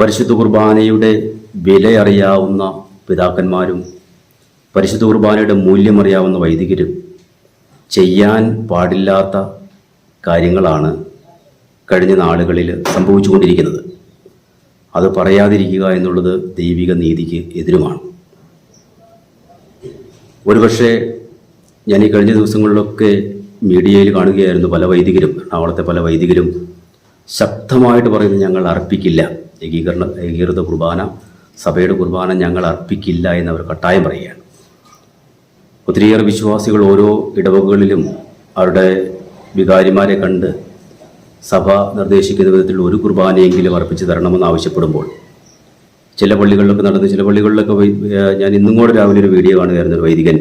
പരിശുദ്ധ കുർബാനയുടെ വിലയറിയാവുന്ന പിതാക്കന്മാരും പരിശുദ്ധ കുർബാനയുടെ മൂല്യമറിയാവുന്ന വൈദികരും ചെയ്യാൻ പാടില്ലാത്ത കാര്യങ്ങളാണ് കഴിഞ്ഞ നാളുകളിൽ സംഭവിച്ചുകൊണ്ടിരിക്കുന്നത്. അത് പറയാതിരിക്കുക എന്നുള്ളത് ദൈവിക നീതിക്ക് എതിരുമാണ്. ഒരുപക്ഷെ ഞാൻ ഈ കഴിഞ്ഞ ദിവസങ്ങളിലൊക്കെ മീഡിയയിൽ കാണുകയായിരുന്നു പല വൈദികരും എറണാകുളത്തെ പല വൈദികരും ശക്തമായിട്ട് പറയുന്നത് ഞങ്ങൾ അർപ്പിക്കില്ല. ഏകീകരണ ഏകീകൃത കുർബാന സഭയുടെ കുർബാന ഞങ്ങൾ അർപ്പിക്കില്ല എന്നവർ കട്ടായം പറയുകയാണ്. ഒത്തിരിയേറെ വിശ്വാസികൾ ഓരോ ഇടവകളിലും അവരുടെ വികാരിമാരെ കണ്ട് സഭ നിർദ്ദേശിക്കുന്ന വിധത്തിൽ ഒരു കുർബാനയെങ്കിലും അർപ്പിച്ച് തരണമെന്ന് ആവശ്യപ്പെടുമ്പോൾ ചില പള്ളികളിലൊക്കെ നടന്ന് ചില പള്ളികളിലൊക്കെ ഞാൻ ഇന്നും കൂടെ രാവിലെ ഒരു വീഡിയോ കാണുകയായിരുന്നു ഒരു വൈദികൻ.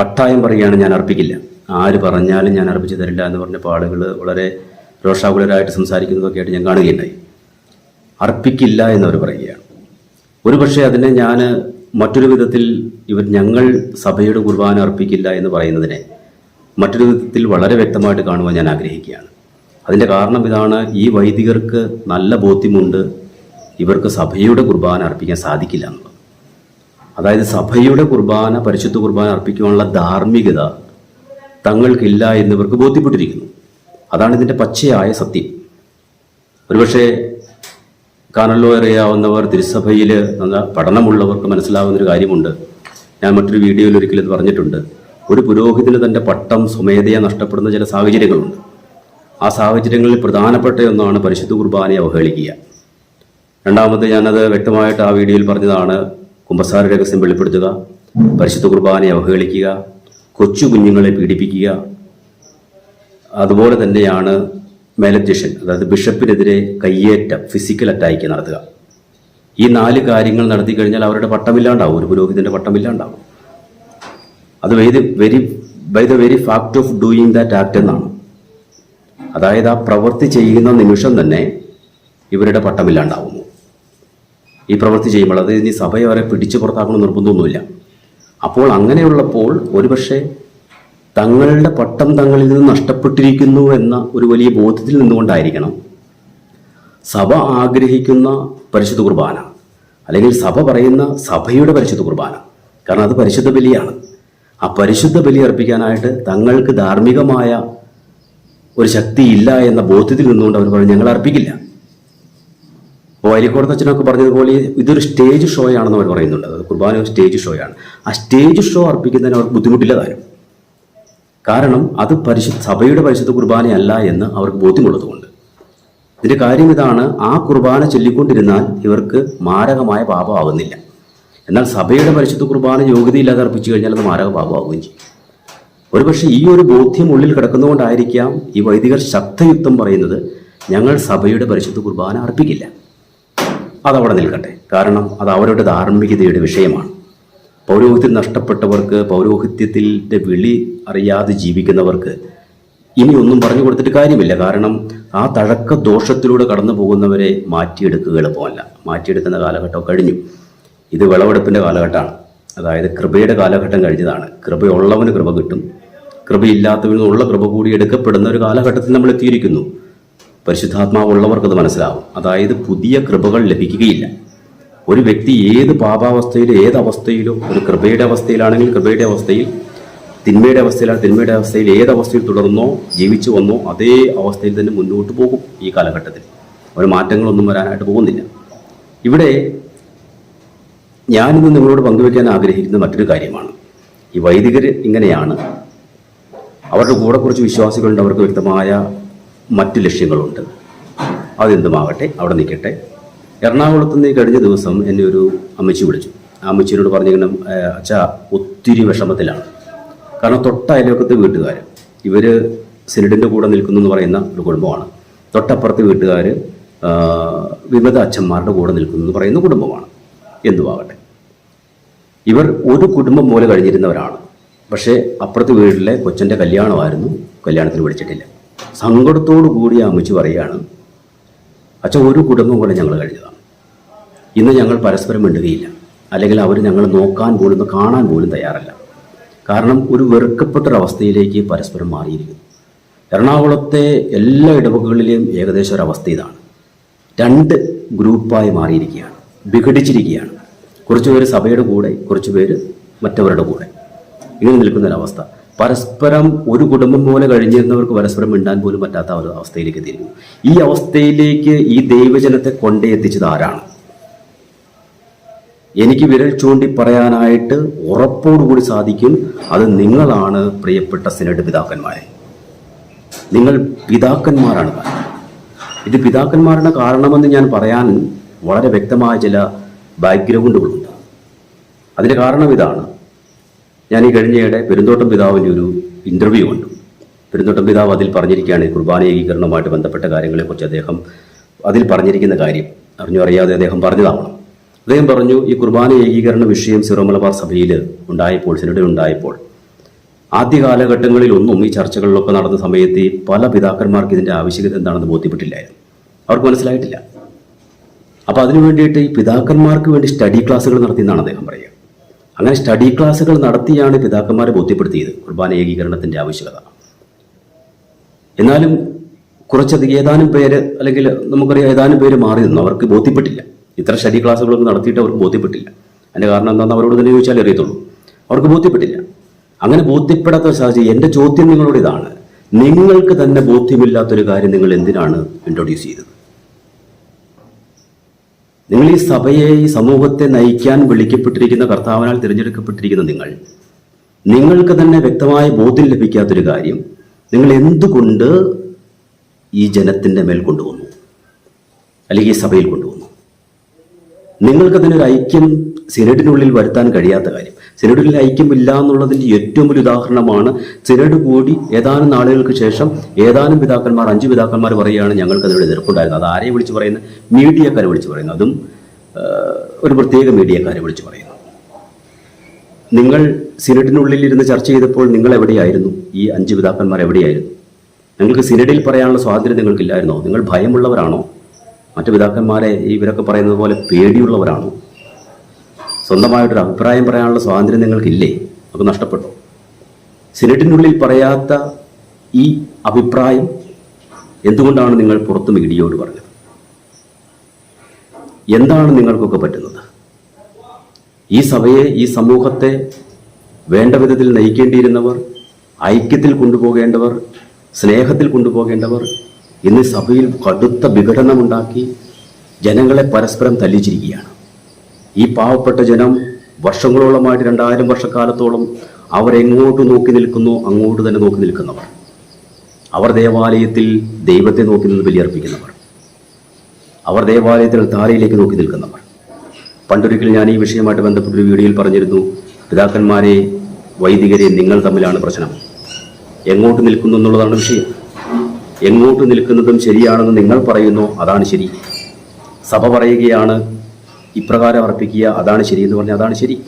കട്ടായം പറയുകയാണ് ഞാൻ അർപ്പിക്കില്ല. ആര് പറഞ്ഞാലും ഞാൻ അർപ്പിച്ച് തരില്ല എന്ന് പറഞ്ഞ പാടുകൾ വളരെ രോഷാകുലരായിട്ട് സംസാരിക്കുന്നതൊക്കെ ആയിട്ട് ഞാൻ കാണുകയുണ്ടായി. അർപ്പിക്കില്ല എന്നവർ പറയുകയാണ്. ഒരുപക്ഷെ അതിനെ ഞാൻ മറ്റൊരു വിധത്തിൽ ഇവർ ഞങ്ങൾ സഭയുടെ കുർബാന അർപ്പിക്കില്ല എന്ന് പറയുന്നതിനെ മറ്റൊരു വിധത്തിൽ വളരെ വ്യക്തമായിട്ട് കാണുവാൻ ഞാൻ ആഗ്രഹിക്കുകയാണ്. അതിന്റെ കാരണം ഇതാണ് ഈ വൈദികർക്ക് നല്ല ബോധ്യമുണ്ട് ഇവർക്ക് സഭയുടെ കുർബാന അർപ്പിക്കാൻ സാധിക്കില്ല എന്നുള്ളത്. അതായത് സഭയുടെ കുർബാന പരിശുദ്ധ കുർബാന അർപ്പിക്കുവാനുള്ള ധാർമ്മികത തങ്ങൾക്കില്ല എന്നിവർക്ക് ബോധ്യപ്പെട്ടിരിക്കുന്നു. അതാണ് ഇതിന്റെ പച്ചയായ സത്യം. ഒരുപക്ഷെ കാണല്ലോ അറിയാവുന്നവർ തിരുസഭയിൽ നല്ല പഠനമുള്ളവർക്ക് മനസ്സിലാവുന്ന ഒരു കാര്യമുണ്ട്. ഞാൻ മറ്റൊരു വീഡിയോയിൽ ഒരിക്കലും ഇത് പറഞ്ഞിട്ടുണ്ട്. ഒരു പുരോഹിതന് തന്റെ പട്ടം സ്വമേധയാ നഷ്ടപ്പെടുന്ന ചില സാഹചര്യങ്ങളുണ്ട്. ആ സാഹചര്യങ്ങളിൽ പ്രധാനപ്പെട്ട ഒന്നാണ് പരിശുദ്ധ കുർബാനയെ അവഹേളിക്കുക. രണ്ടാമത് ഞാനത് വ്യക്തമായിട്ട് ആ വീഡിയോയിൽ പറഞ്ഞതാണ്. കുമ്പസാര രഹസ്യം വെളിപ്പെടുത്തുക പരിശുദ്ധ കുർബാനയെ അവഹേളിക്കുക കൊച്ചു കുഞ്ഞുങ്ങളെ പീഡിപ്പിക്കുക. അതുപോലെ തന്നെയാണ് മേലധ്യക്ഷൻ അതായത് ബിഷപ്പിനെതിരെ കയ്യേറ്റം ഫിസിക്കൽ അറ്റാക്ക് നടത്തുക. ഈ നാല് കാര്യങ്ങൾ നടത്തി കഴിഞ്ഞാൽ അവരുടെ പട്ടമില്ലാണ്ടാവും ഒരു പുരോഹിതന്റെ പട്ടമില്ലാണ്ടാവും. അത് very very by the very fact of doing that act എന്നാണ്. അതായത് ആ പ്രവൃത്തി ചെയ്യുന്ന നിമിഷം തന്നെ ഇവരുടെ പട്ടമില്ലാണ്ടാവുന്നു. ഈ പ്രവൃത്തി ചെയ്യുമ്പോൾ അത് ഇനി സഭയെ അവരെ പിടിച്ചു പുറത്താക്കണം നിർബന്ധമൊന്നുമില്ല. അപ്പോൾ അങ്ങനെയുള്ളപ്പോൾ ഒരുപക്ഷെ തങ്ങളുടെ പട്ടം തങ്ങളിൽ നിന്ന് നഷ്ടപ്പെട്ടിരിക്കുന്നു എന്ന ഒരു വലിയ ബോധത്തിൽ നിന്നുകൊണ്ടായിരിക്കണം സഭ ആഗ്രഹിക്കുന്ന പരിശുദ്ധ കുർബാന. അല്ലെങ്കിൽ സഭ പറയുന്ന സഭയുടെ പരിശുദ്ധ കുർബാന. കാരണം അത് പരിശുദ്ധ ബലിയാണ്. ആ പരിശുദ്ധ ബലി അർപ്പിക്കാനായിട്ട് തങ്ങൾക്ക് ധാർമ്മികമായ ഒരു ശക്തി ഇല്ല എന്ന ബോധ്യത്തിൽ നിന്നുകൊണ്ട് അവർ പറഞ്ഞു ഞങ്ങൾ അർപ്പിക്കില്ല. അപ്പോൾ വൈലിക്കോടത്ത് അച്ഛനൊക്കെ പറഞ്ഞതുപോലെ ഇതൊരു സ്റ്റേജ് ഷോ ആണെന്ന് അവർ പറയുന്നുണ്ട്. അത് കുർബാന ഒരു സ്റ്റേജ് ഷോയാണ്. ആ സ്റ്റേജ് ഷോ അർപ്പിക്കുന്നതിന് അവർക്ക് ബുദ്ധിമുട്ടില്ല കാരണം അത് പരിശുദ്ധ സഭയുടെ പരിശുദ്ധ കുർബാനയല്ല എന്ന് അവർക്ക് ബോധ്യമുള്ളതുകൊണ്ട്. ഇതിന്റെ കാര്യം ഇതാണ് ആ കുർബാന ചൊല്ലിക്കൊണ്ടിരുന്നാൽ ഇവർക്ക് മാരകമായ പാപമാകുന്നില്ല. എന്നാൽ സഭയുടെ പരിശുദ്ധ കുർബാന യോഗ്യതയില്ലാതെ അർപ്പിച്ചു കഴിഞ്ഞാൽ അത് മാരക പാപമാകുകയും ചെയ്യും. ഒരുപക്ഷെ ഈ ഒരു ബോധ്യം ഉള്ളിൽ കിടക്കുന്നതുകൊണ്ടായിരിക്കാം ഈ വൈദികർ ശക്തയുക്തം പറയുന്നത് ഞങ്ങൾ സഭയുടെ പരിശുദ്ധ കുർബാന അർപ്പിക്കില്ല. അതവിടെ നിൽക്കട്ടെ. കാരണം അത് അവരുടെ ധാർമ്മികതയുടെ വിഷയമാണ്. പൗരോഹിത്യം നഷ്ടപ്പെട്ടവർക്ക് പൗരോഹിത്യത്തിന്റെ വിളി അറിയാതെ ജീവിക്കുന്നവർക്ക് ഇനി ഒന്നും പറഞ്ഞു കൊടുത്തിട്ട് കാര്യമില്ല. കാരണം ആ തഴക്ക ദോഷത്തിലൂടെ കടന്നു പോകുന്നവരെ മാറ്റിയെടുക്കുക എളുപ്പമല്ല മാറ്റിയെടുക്കുന്ന കാലഘട്ടം കഴിഞ്ഞു. ഇത് വിളവെടുപ്പിന്റെ കാലഘട്ടമാണ്. അതായത് കൃപയുടെ കാലഘട്ടം കഴിഞ്ഞതാണ്. കൃപയുള്ളവന് കൃപ കിട്ടും. കൃപയില്ലാത്തവനുള്ള കൃപ കൂടി എടുക്കപ്പെടുന്ന ഒരു കാലഘട്ടത്തിൽ നമ്മൾ എത്തിയിരിക്കുന്നു. പരിശുദ്ധാത്മാവുള്ളവർക്ക് അത് മനസ്സിലാവും. അതായത് പുതിയ കൃപകൾ ലഭിക്കുകയില്ല. ഒരു വ്യക്തി ഏത് പാപാവസ്ഥയിലോ ഏത് അവസ്ഥയിലും ഒരു കൃപയുടെ അവസ്ഥയിലാണെങ്കിൽ കൃപയുടെ അവസ്ഥയിൽ തിന്മയുടെ അവസ്ഥയിലാണ് തിന്മയുടെ അവസ്ഥയിൽ ഏത് അവസ്ഥയിൽ തുടർന്നോ ജീവിച്ചു വന്നോ അതേ അവസ്ഥയിൽ തന്നെ മുന്നോട്ട് പോകും ഈ കാലഘട്ടത്തിൽ. ഒരു മാറ്റങ്ങളൊന്നും വരാനായിട്ട് പോകുന്നില്ല. ഇവിടെ ഞാനിന്ന് നിങ്ങളോട് പങ്കുവയ്ക്കാൻ ആഗ്രഹിക്കുന്ന മറ്റൊരു കാര്യമാണ്. ഈ വൈദികർ ഇങ്ങനെയാണ്. അവരുടെ കൂടെ കുറച്ച് വിശ്വാസികളുണ്ട് അവർക്ക് വ്യക്തമായ മറ്റു ലക്ഷ്യങ്ങളുണ്ട്. അതെന്തുമാകട്ടെ അവിടെ നിൽക്കട്ടെ. എറണാകുളത്ത് നിന്ന് കഴിഞ്ഞ ദിവസം എന്നെ ഒരു അമ്മച്ചി വിളിച്ചു. ആ അമ്മച്ചിനോട് പറഞ്ഞിങ്ങനെ അച്ഛാ ഒത്തിരി വിഷമത്തിലാണ്. കാരണം തൊട്ട അയൽവക്കത്തെ വീട്ടുകാർ ഇവർ സിനിഡിന്റെ കൂടെ നിൽക്കുന്നു എന്ന് പറയുന്ന ഒരു കുടുംബമാണ്. തൊട്ടപ്പുറത്തെ വീട്ടുകാർ വിവിധ അച്ഛന്മാരുടെ കൂടെ നിൽക്കുന്നു എന്ന് പറയുന്ന കുടുംബമാണ്. എന്തുവാകട്ടെ. ഇവർ ഒരു കുടുംബം പോലെ കഴിഞ്ഞിരുന്നവരാണ്. പക്ഷേ അപ്പുറത്തെ വീട്ടിലെ കൊച്ചന്റെ കല്യാണമായിരുന്നു. കല്യാണത്തിന് വിളിച്ചിട്ടില്ല. സങ്കടത്തോടു കൂടി ആ അമ്മച്ചി പറയുകയാണ് അച്ഛൻ ഒരു കുടുംബം കൂടെ ഞങ്ങൾ കഴിഞ്ഞതാണ്. ഇന്ന് ഞങ്ങൾ പരസ്പരം മിണ്ടുകയില്ല. അല്ലെങ്കിൽ അവർ ഞങ്ങൾ നോക്കാൻ പോലും കാണാൻ പോലും തയ്യാറല്ല. കാരണം ഒരു വെറുക്കപ്പെട്ടൊരവസ്ഥയിലേക്ക് പരസ്പരം മാറിയിരിക്കുന്നു. എറണാകുളത്തെ എല്ലാ ഇടവകളിലെയും ഏകദേശം ഒരവസ്ഥ ഇതാണ്. രണ്ട് ഗ്രൂപ്പായി മാറിയിരിക്കുകയാണ്. വിഘടിച്ചിരിക്കുകയാണ്. കുറച്ചുപേർ സഭയുടെ കൂടെ കുറച്ചുപേർ മറ്റവരുടെ കൂടെ. ഇങ്ങനെ നിൽക്കുന്ന ഒരവസ്ഥ. പരസ്പരം ഒരു കുടുംബം പോലെ കഴിഞ്ഞിരുന്നവർക്ക് പരസ്പരം മിണ്ടാൻ പോലും പറ്റാത്ത ഒരു അവസ്ഥയിലേക്ക് എത്തിയിരുന്നു. ഈ അവസ്ഥയിലേക്ക് ഈ ദൈവജനത്തെ കൊണ്ടേ എത്തിച്ചത് ആരാണ്? എനിക്ക് വിരൽ ചൂണ്ടി പറയാനായിട്ട് ഉറപ്പോടുകൂടി സാധിക്കും അത് നിങ്ങളാണ് പ്രിയപ്പെട്ട സിനഡ് പിതാക്കന്മാരെ. നിങ്ങൾ പിതാക്കന്മാരാണ്. ഇത് പിതാക്കന്മാരുടെ കാരണമെന്ന് ഞാൻ പറയാൻ വളരെ വ്യക്തമായ ചില ബാക്ക്ഗ്രൗണ്ടുകളുണ്ട് അതിന്റെ കാരണം ഇതാണ്. ഞാൻ ഈ കഴിഞ്ഞയിടെ പെരുന്തോട്ടം പിതാവിന്റെ ഒരു ഇന്റർവ്യൂ കണ്ടു. പെരുന്തോട്ടം പിതാവ് അതിൽ പറഞ്ഞിരിക്കുകയാണ് കുർബാന ഏകീകരണവുമായിട്ട് ബന്ധപ്പെട്ട കാര്യങ്ങളെക്കുറിച്ച് അദ്ദേഹം അതിൽ പറഞ്ഞിരിക്കുന്ന കാര്യം. അറിഞ്ഞു അറിയാതെ അദ്ദേഹം പറഞ്ഞതാവണം. അദ്ദേഹം പറഞ്ഞു ഈ കുർബാന ഏകീകരണ വിഷയം സിറോ മലബാർ സഭയിൽ ഉണ്ടായപ്പോൾ സിനഡിൽ ഉണ്ടായപ്പോൾ ആദ്യ കാലഘട്ടങ്ങളിലൊന്നും ഈ ചർച്ചകളിലൊക്കെ നടന്ന സമയത്ത് പല പിതാക്കന്മാർക്ക് ഇതിന്റെ ആവശ്യകത എന്താണെന്ന് ബോധ്യപ്പെട്ടില്ലായിരുന്നു. അവർക്ക് മനസ്സിലായിട്ടില്ല. അപ്പോൾ അതിനു വേണ്ടിയിട്ട് ഈ പിതാക്കന്മാർക്ക് വേണ്ടി സ്റ്റഡി ക്ലാസ്സുകൾ നടത്തിയെന്നാണ് അദ്ദേഹം പറയുക. അങ്ങനെ സ്റ്റഡി ക്ലാസ്സുകൾ നടത്തിയാണ് പിതാക്കന്മാരെ ബോധ്യപ്പെടുത്തിയത് കുർബാന ഏകീകരണത്തിന്റെ ആവശ്യകത. എന്നാലും കുറച്ചധികം ഏതാനും പേര് അല്ലെങ്കിൽ നമുക്കറിയാം ഏതാനും പേര് മാറി നിന്നു അവർക്ക് ബോധ്യപ്പെട്ടില്ല. ഇത്ര സ്റ്റഡി ക്ലാസ്സുകളൊന്നും നടത്തിയിട്ട് അവർക്ക് ബോധ്യപ്പെട്ടില്ല. അതിന്റെ കാരണം എന്താണെന്ന് അവരോട് തന്നെ ചോദിച്ചാൽ അറിയത്തുള്ളൂ. അവർക്ക് ബോധ്യപ്പെട്ടില്ല. അങ്ങനെ ബോധ്യപ്പെടാത്ത സാഹചര്യം എന്റെ ചോദ്യം നിങ്ങളോട് ഇതാണ്. നിങ്ങൾക്ക് തന്നെ ബോധ്യമില്ലാത്തൊരു കാര്യം നിങ്ങൾ എന്തിനാണ് ഇൻട്രൊഡ്യൂസ് ചെയ്തത്? നിങ്ങൾ ഈ സഭയെ ഈ സമൂഹത്തെ നയിക്കാൻ വിളിക്കപ്പെട്ടിരിക്കുന്ന കർത്താവിനാൽ തിരഞ്ഞെടുക്കപ്പെട്ടിരിക്കുന്ന നിങ്ങൾ നിങ്ങൾക്ക് തന്നെ വ്യക്തമായ ബോധ്യം ലഭിക്കാത്തൊരു കാര്യം നിങ്ങൾ എന്തുകൊണ്ട് ഈ ജനത്തിന്റെ മേൽ കൊണ്ടുവന്നു? അല്ലെങ്കിൽ ഈ സഭയിൽ കൊണ്ടുവന്നു? നിങ്ങൾക്ക് തന്നെ ഒരു ഐക്യം സിനഡിനുള്ളിൽ വരുത്താൻ കഴിയാത്ത കാര്യം. സിനഡിൽ ഐക്യമില്ല എന്നുള്ളതിന്റെ ഏറ്റവും വലിയ ഉദാഹരണമാണ് സിനഡ് കൂടി ഏതാനും നാളുകൾക്ക് ശേഷം ഏതാനും പിതാക്കന്മാർ അഞ്ച് പിതാക്കന്മാർ പറയുകയാണ് ഞങ്ങൾക്ക് അതിനോട് എതിർപ്പുണ്ടായിരുന്നത്. അത് ആരെയും വിളിച്ച് പറയുന്നത് മീഡിയക്കാരെ വിളിച്ച് പറയുന്നു. അതും ഒരു പ്രത്യേക മീഡിയക്കാരെ വിളിച്ച് പറയുന്നു. നിങ്ങൾ സിനഡിനുള്ളിൽ ഇരുന്ന് ചർച്ച ചെയ്തപ്പോൾ നിങ്ങൾ എവിടെയായിരുന്നു? ഈ അഞ്ച് പിതാക്കന്മാർ എവിടെയായിരുന്നു? നിങ്ങൾക്ക് സിനഡിൽ പറയാനുള്ള സ്വാതന്ത്ര്യം നിങ്ങൾക്കില്ലായിരുന്നോ? നിങ്ങൾ ഭയമുള്ളവരാണോ? മറ്റു പിതാക്കന്മാരെ ഇവരൊക്കെ പറയുന്നത് പോലെ പേടിയുള്ളവരാണോ? സ്വന്തമായിട്ടൊരു അഭിപ്രായം പറയാനുള്ള സ്വാതന്ത്ര്യം നിങ്ങൾക്കില്ലേ? അത് നഷ്ടപ്പെട്ടു? സിനറ്റിനുള്ളിൽ പറയാത്ത ഈ അഭിപ്രായം എന്തുകൊണ്ടാണ് നിങ്ങൾ പുറത്ത് മീഡിയയോട് പറഞ്ഞത്? എന്താണ് നിങ്ങൾക്കൊക്കെ പറ്റുന്നത്? ഈ സഭയെ ഈ സമൂഹത്തെ വേണ്ട വിധത്തിൽ നയിക്കേണ്ടിയിരുന്നവർ ഐക്യത്തിൽ കൊണ്ടുപോകേണ്ടവർ സ്നേഹത്തിൽ കൊണ്ടുപോകേണ്ടവർ ഇന്ന് സഭയിൽ കടുത്ത വിഘടനമുണ്ടാക്കി ജനങ്ങളെ പരസ്പരം തല്ലിച്ചിരിക്കുകയാണ്. ഈ പാവപ്പെട്ട ജനം വർഷങ്ങളോളമായിട്ട് രണ്ടായിരം വർഷക്കാലത്തോളം അവരെങ്ങോട്ട് നോക്കി നിൽക്കുന്നു അങ്ങോട്ട് തന്നെ നോക്കി നിൽക്കുന്നവർ. അവർ ദേവാലയത്തിൽ ദൈവത്തെ നോക്കി നിന്ന് ബലിയർപ്പിക്കുന്നവർ. അവർ ദേവാലയത്തിൽ താരയിലേക്ക് നോക്കി നിൽക്കുന്നവർ. പണ്ടൊരിക്കൽ ഞാൻ ഈ വിഷയമായിട്ട് ബന്ധപ്പെട്ട ഒരു വീഡിയോയിൽ പറഞ്ഞിരുന്നു പിതാക്കന്മാരെ വൈദികരെ നിങ്ങൾ തമ്മിലാണ് പ്രശ്നം. എങ്ങോട്ട് നിൽക്കുന്നു എന്നുള്ളതാണ് വിഷയം. എങ്ങോട്ട് നിൽക്കുന്നതും ശരിയാണെന്ന് നിങ്ങൾ പറയുന്നു അതാണ് ശരി. സഭ പറയുകയാണ് ഇപ്രകാരം അർപ്പിക്കുക അതാണ് ശരി എന്ന് പറഞ്ഞാൽ അതാണ് ശരി.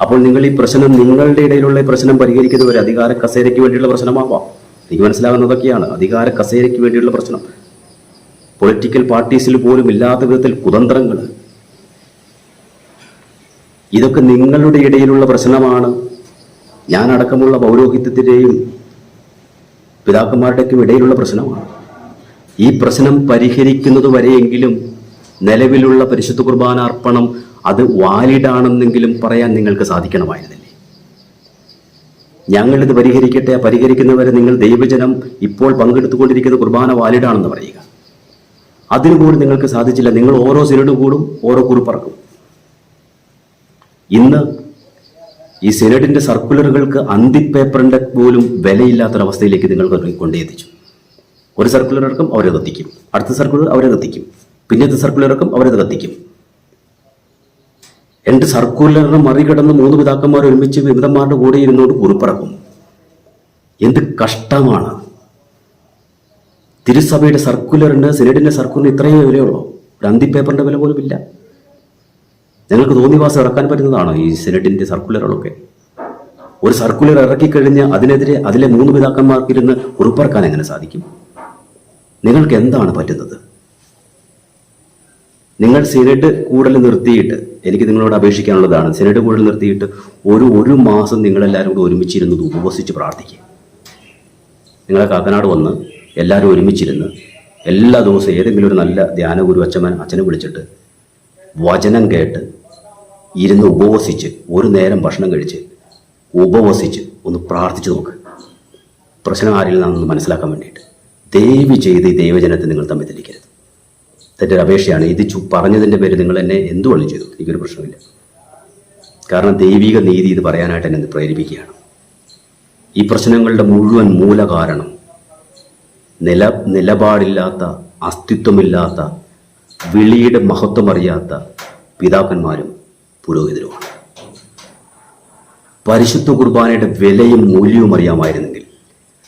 അപ്പോൾ നിങ്ങൾ ഈ പ്രശ്നം നിങ്ങളുടെ ഇടയിലുള്ള പ്രശ്നം പരിഹരിക്കുന്നത് ഒരു അധികാര കസേരയ്ക്ക് വേണ്ടിയുള്ള പ്രശ്നമാവാം. എനിക്ക് മനസ്സിലാകുന്നതൊക്കെയാണ്. അധികാര കസേരയ്ക്ക് വേണ്ടിയുള്ള പ്രശ്നം. പൊളിറ്റിക്കൽ പാർട്ടീസിൽ പോലും ഇല്ലാത്ത വിധത്തിൽ കുതന്ത്രങ്ങൾ. ഇതൊക്കെ നിങ്ങളുടെ ഇടയിലുള്ള പ്രശ്നമാണ്. ഞാൻ അടക്കമുള്ള പൗരോഹിത്യത്തിന്റെയും പിതാക്കന്മാരുടെയൊക്കെ ഇടയിലുള്ള പ്രശ്നമാണ്. ഈ പ്രശ്നം പരിഹരിക്കുന്നത് വരെയെങ്കിലും നിലവിലുള്ള പരിശുദ്ധ കുർബാന അർപ്പണം അത് വാലിഡാണെന്നെങ്കിലും പറയാൻ നിങ്ങൾക്ക് സാധിക്കണമായിരുന്നില്ലേ? ഞങ്ങളിത് പരിഹരിക്കട്ടെ പരിഹരിക്കുന്നവരെ നിങ്ങൾ ദൈവജനം ഇപ്പോൾ പങ്കെടുത്തുകൊണ്ടിരിക്കുന്ന കുർബാന വാലിഡാണെന്ന് പറയുക. അതിനു കൂടി നിങ്ങൾക്ക് സാധിച്ചില്ല. നിങ്ങൾ ഓരോ സിനഡും കൂടും ഓരോ കുറിപ്പറക്കും. ഇന്ന് ഈ സിനഡിന്റെ സർക്കുലറുകൾക്ക് അന്തിപ്പേപ്പറിന്റെ പോലും വിലയില്ലാത്തൊരവസ്ഥയിലേക്ക് നിങ്ങൾ കൊണ്ടെത്തിച്ചു ഒരു സർക്കുലർ ഇറക്കും അവരെ കത്തിക്കും അടുത്ത സർക്കുലർ അവരെ കത്തിക്കും പിന്നത്തെ സർക്കുലർ ഇറക്കും അവരത് കത്തിക്കും. രണ്ട് സർക്കുലറിനെ മറികടന്ന് മൂന്ന് പിതാക്കന്മാർ ഒരുമിച്ച് വിമിതന്മാരുടെ കൂടെ ഇരുന്നുകൊണ്ട് കുറിപ്പിറക്കും. എന്ത് കഷ്ടമാണ്. തിരുസഭയുടെ സർക്കുലറിന് സിനഡിന്റെ സർക്കുലറിന് ഇത്രയേ വിലയുള്ളൂ. ഒരു അന്തി പേപ്പറിന്റെ വില പോലും ഇല്ല. ഞങ്ങൾക്ക് തോന്നിവാസം ഇറക്കാൻ പറ്റുന്നതാണോ ഈ സെനറ്റിന്റെ സർക്കുലറുകളൊക്കെ ഒരു സർക്കുലർ ഇറക്കിക്കഴിഞ്ഞ് അതിനെതിരെ അതിലെ മൂന്ന് പിതാക്കന്മാർക്കിരുന്ന് ഉറപ്പിറക്കാൻ എങ്ങനെ സാധിക്കും? നിങ്ങൾക്ക് എന്താണ് പറ്റുന്നത്? നിങ്ങൾ സിനഡ് കൂടൽ നിർത്തിയിട്ട് എനിക്ക് നിങ്ങളോട് അപേക്ഷിക്കാനുള്ളതാണ്. സിനഡ് കൂടൽ നിർത്തിയിട്ട് ഒരു ഒരു മാസം നിങ്ങളെല്ലാവരും കൂടെ ഒരുമിച്ചിരുന്ന് ഉപവസിച്ച് പ്രാർത്ഥിക്കുക നിങ്ങളെ കാക്കനാട് വന്ന് എല്ലാവരും ഒരുമിച്ചിരുന്ന് എല്ലാ ദിവസവും ഏതെങ്കിലും ഒരു നല്ല ധ്യാന ഗുരു അച്ഛൻ അച്ഛനെ വിളിച്ചിട്ട് വചനം കേട്ട് ഇരുന്ന് ഉപവസിച്ച് ഒരു നേരം ഭക്ഷണം കഴിച്ച് ഉപവസിച്ച് ഒന്ന് പ്രാർത്ഥിച്ചു നോക്ക്. പ്രശ്നം ആരിൽ നിന്നാണെന്ന് മനസ്സിലാക്കാൻ വേണ്ടിയിട്ട്. ദേവി ചെയ്ത് ഈ ദൈവജനത്തെ നിങ്ങൾ തമ്മിൽ തെറ്റിക്കരുത്. തെറ്റൊരു ഒരു അപേക്ഷയാണ്. ഇത് പറഞ്ഞതിന്റെ പേര് നിങ്ങൾ എന്നെ എന്ത് വള്ളി ചെയ്തു? എനിക്കൊരു പ്രശ്നമില്ല. കാരണം ദൈവിക നീതി ഇത് പറയാനായിട്ട് എന്നെ പ്രേരിപ്പിക്കുകയാണ്. ഈ പ്രശ്നങ്ങളുടെ മുഴുവൻ മൂല കാരണം നില നിലപാടില്ലാത്ത അസ്തിത്വമില്ലാത്ത വിളിയുടെ മഹത്വം അറിയാത്ത പിതാക്കന്മാരും പുരോഹിതരുമാണ്. പരിശുദ്ധ കുർബാനയുടെ വിലയും മൂല്യവും അറിയാമായിരുന്നെങ്കിൽ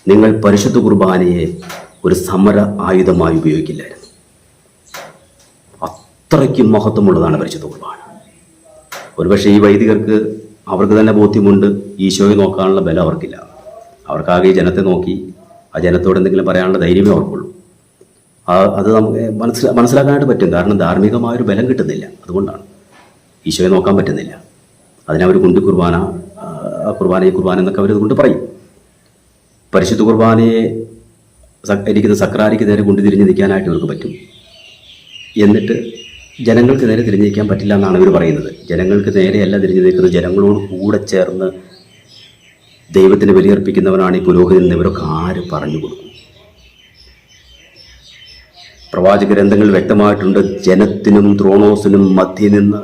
നിങ്ങൾ പരിശുദ്ധ കുർബാനയെ ഒരു സമര ആയുധമായി ഉപയോഗിക്കില്ലായിരുന്നു. അത്രയ്ക്കും മഹത്വമുള്ളതാണ് പരിശുദ്ധ കുർബാന. ഒരുപക്ഷെ ഈ വൈദികർക്ക് അവർക്ക് തന്നെ ബോധ്യമുണ്ട് ഈശോയെ നോക്കാനുള്ള ബലം അവർക്കില്ല. അവർക്കാകെ ഈ ജനത്തെ നോക്കി ആ ജനത്തോട് എന്തെങ്കിലും പറയാനുള്ള ധൈര്യമേ അവർക്കുള്ളൂ. അത് നമുക്ക് മനസ്സിലാ മനസ്സിലാക്കാനായിട്ട് പറ്റും. കാരണം ധാർമ്മികമായൊരു ബലം കിട്ടുന്നില്ല. അതുകൊണ്ടാണ്. ഈശോയെ നോക്കാൻ പറ്റുന്നില്ല. അതിനവർ കുണ്ടി കുർബാന കുർബാന ഈ കുർബാന എന്നൊക്കെ അവർ കൊണ്ട് പറയും. പരിശുദ്ധ കുർബാനയെ ഇരിക്കുന്ന സക്രാരിക്ക് നേരെ കൊണ്ടു തിരിഞ്ഞ് നിൽക്കാനായിട്ട് ഇവർക്ക് പറ്റും. എന്നിട്ട് ജനങ്ങൾക്ക് നേരെ തിരിഞ്ഞു നിൽക്കാൻ പറ്റില്ല എന്നാണ് ഇവർ പറയുന്നത്. ജനങ്ങൾക്ക് നേരെയല്ല തിരിഞ്ഞു നിൽക്കുന്നത് ജനങ്ങളോട് കൂടെ ചേർന്ന് ദൈവത്തിന് ബലിയർപ്പിക്കുന്നവനാണ് ഈ പുരോഹിതൻ എന്ന് ഇവരൊക്കെ ആര് പറഞ്ഞു കൊടുക്കും. പ്രവാചക ഗ്രന്ഥങ്ങൾ വ്യക്തമായിട്ടുണ്ട്. ജനത്തിനും ത്രോണോസിനും മധ്യ നിന്ന്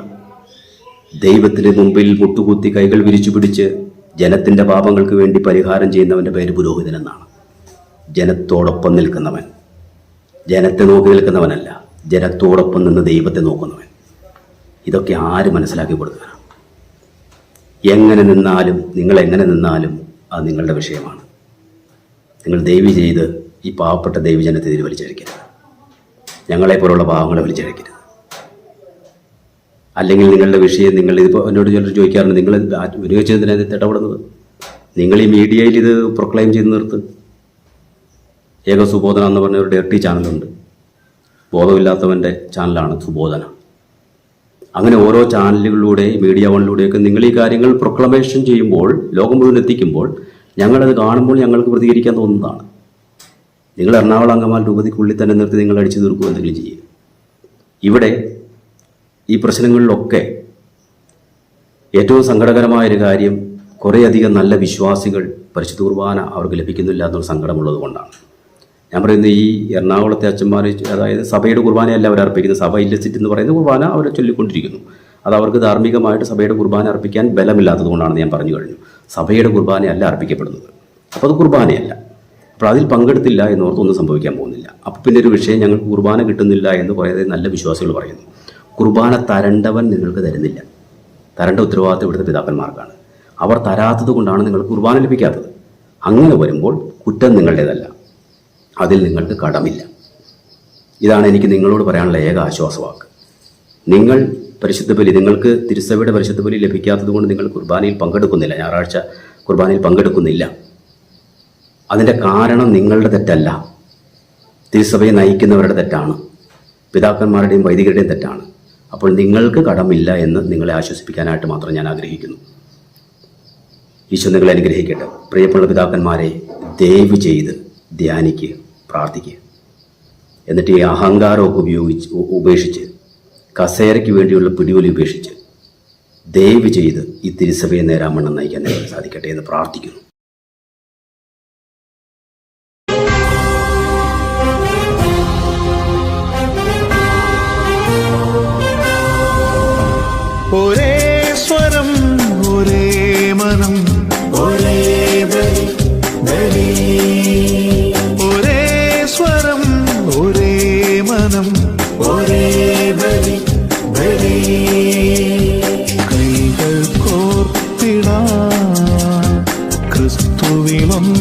ദൈവത്തിന് മുമ്പിൽ മുട്ടുകുത്തി കൈകൾ വിരിച്ചു പിടിച്ച് ജനത്തിന്റെ പാപങ്ങൾക്ക് വേണ്ടി പരിഹാരം ചെയ്യുന്നവന്റെ പേര് പുരോഹിതൻ എന്നാണ്. ജനത്തോടൊപ്പം നിൽക്കുന്നവൻ. ജനത്തെ നോക്കി നിൽക്കുന്നവനല്ല. ജനത്തോടൊപ്പം നിന്ന് ദൈവത്തെ നോക്കുന്നവൻ. ഇതൊക്കെ ആര് മനസ്സിലാക്കി കൊടുക്കാനാണ് എങ്ങനെ നിന്നാലും നിങ്ങൾ എങ്ങനെ നിന്നാലും അത് നിങ്ങളുടെ വിഷയമാണ്. നിങ്ങൾ ദൈവി ചെയ്ത് ഈ പാവപ്പെട്ട ദൈവജനത്തെ ഇതിൽ വലിച്ചഴിക്കരുത് ഞങ്ങളെപ്പോലുള്ള പാവങ്ങളെ വലിച്ചഴിക്കരുത് അല്ലെങ്കിൽ നിങ്ങളുടെ വിഷയം നിങ്ങൾ ഇതിപ്പോൾ എന്നോട് ചിലർ ചോദിക്കാറുണ്ട് നിങ്ങൾ വിനിയോഗിച്ചതിനകത്ത് ഇടപെടുന്നത്? നിങ്ങൾ ഈ മീഡിയയിൽ ഇത് പ്രൊക്ലെയിം ചെയ്ത് നിർത്ത്. ഏക സുബോധന എന്ന് പറഞ്ഞ ഒരു ഡയറക്ടി ചാനലുണ്ട് ബോധമില്ലാത്തവന്റെ ചാനലാണ് സുബോധന അങ്ങനെ ഓരോ ചാനലുകളിലൂടെ മീഡിയ വണിലൂടെയൊക്കെ നിങ്ങൾ ഈ കാര്യങ്ങൾ പ്രൊക്ലമേഷൻ ചെയ്യുമ്പോൾ ലോകം മുഴുവൻ എത്തിക്കുമ്പോൾ ഞങ്ങളത് കാണുമ്പോൾ ഞങ്ങൾക്ക് പ്രതികരിക്കാൻ തോന്നുന്നതാണ്. നിങ്ങൾ എറണാകുളം അങ്കമാൽ രൂപതയ്ക്കുള്ളിൽ തന്നെ നിർത്തി നിങ്ങൾ അടിച്ചു തീർക്കുക എന്തെങ്കിലും ചെയ്യുക ഇവിടെ ഈ പ്രശ്നങ്ങളിലൊക്കെ ഏറ്റവും സങ്കടകരമായൊരു കാര്യം കുറേയധികം നല്ല വിശ്വാസികൾ പരിശുദ്ധ കുർബാന അവർക്ക് ലഭിക്കുന്നില്ല എന്നൊരു സങ്കടമുള്ളത് കൊണ്ടാണ് ഞാൻ പറയുന്നത് ഈ എറണാകുളത്തെ അച്ഛന്മാർ അതായത് സഭയുടെ കുർബാനയല്ല അവർ അർപ്പിക്കുന്നത് സഭ ഇല്ലസിറ്റ് എന്ന് പറയുന്ന കുർബാന അവർ ചൊല്ലിക്കൊണ്ടിരിക്കുന്നു. അത് അവർക്ക് ധാർമ്മികമായിട്ട് സഭയുടെ കുർബാന അർപ്പിക്കാൻ ബലമില്ലാത്തത് കൊണ്ടാണെന്ന് ഞാൻ പറഞ്ഞു കഴിഞ്ഞു. സഭയുടെ കുർബാനയല്ല അർപ്പിക്കപ്പെടുന്നത്. അപ്പോൾ അത് കുർബാനയല്ല. അപ്പോൾ അതിൽ പങ്കെടുത്തില്ല എന്നോർത്ത് ഒന്നും സംഭവിക്കാൻ പോകുന്നില്ല. അപ്പോൾ പിന്നെ ഒരു വിഷയം ഞങ്ങൾക്ക് കുർബാന കിട്ടുന്നില്ല എന്ന് പറയുന്നത് നല്ല വിശ്വാസികൾ പറയുന്നു. കുർബാന തരണ്ടവൻ നിങ്ങൾക്ക് തരുന്നില്ല. തരേണ്ട ഉത്തരവാദിത്വം ഇവിടുത്തെ പിതാക്കന്മാർക്കാണ്. അവർ തരാത്തത് കൊണ്ടാണ് നിങ്ങൾ കുർബാന ലഭിക്കാത്തത്. അങ്ങനെ വരുമ്പോൾ കുറ്റം നിങ്ങളുടേതല്ല. അതിൽ നിങ്ങൾക്ക് കടമില്ല. ഇതാണ് എനിക്ക് നിങ്ങളോട് പറയാനുള്ള ഏക ആശ്വാസവാക്ക്. നിങ്ങൾ പരിശുദ്ധ ബലി നിങ്ങൾക്ക് തിരുസഭയുടെ പരിശുദ്ധ ബലി ലഭിക്കാത്തതുകൊണ്ട് നിങ്ങൾ കുർബാനയിൽ പങ്കെടുക്കുന്നില്ല. ഞായറാഴ്ച കുർബാനയിൽ പങ്കെടുക്കുന്നില്ല. അതിന്റെ കാരണം നിങ്ങളുടെ തെറ്റല്ല. തിരുസഭയെ നയിക്കുന്നവരുടെ തെറ്റാണ്. പിതാക്കന്മാരുടെയും വൈദികരുടെയും തെറ്റാണ്. അപ്പോൾ നിങ്ങൾക്ക് കടമില്ല എന്ന് നിങ്ങളെ ആശ്വസിപ്പിക്കാനായിട്ട് മാത്രം ഞാൻ ആഗ്രഹിക്കുന്നു. ഈശോ നിങ്ങളെ അനുഗ്രഹിക്കട്ടെ. പ്രിയപ്പെട്ട പിതാക്കന്മാരെ ദയവ് ചെയ്ത് ധ്യാനിക്കുക. പ്രാർത്ഥിക്കുക. എന്നിട്ട് ഈ അഹങ്കാരമൊക്കെ ഉപയോഗിച്ച് ഉപേക്ഷിച്ച് കസേരയ്ക്ക് വേണ്ടിയുള്ള പിടിവലി ഉപേക്ഷിച്ച് ദയവ് ചെയ്ത് ഈ തിരുസഭയെ നേരാമണ്ണം നയിക്കാൻ സാധിക്കട്ടെ എന്ന് പ്രാർത്ഥിക്കുന്നു. മനം ഒരേ ബലി ബലി കൈകൾ കോർത്തിടാം ക്രിസ്തുവിലൊന്നാകാം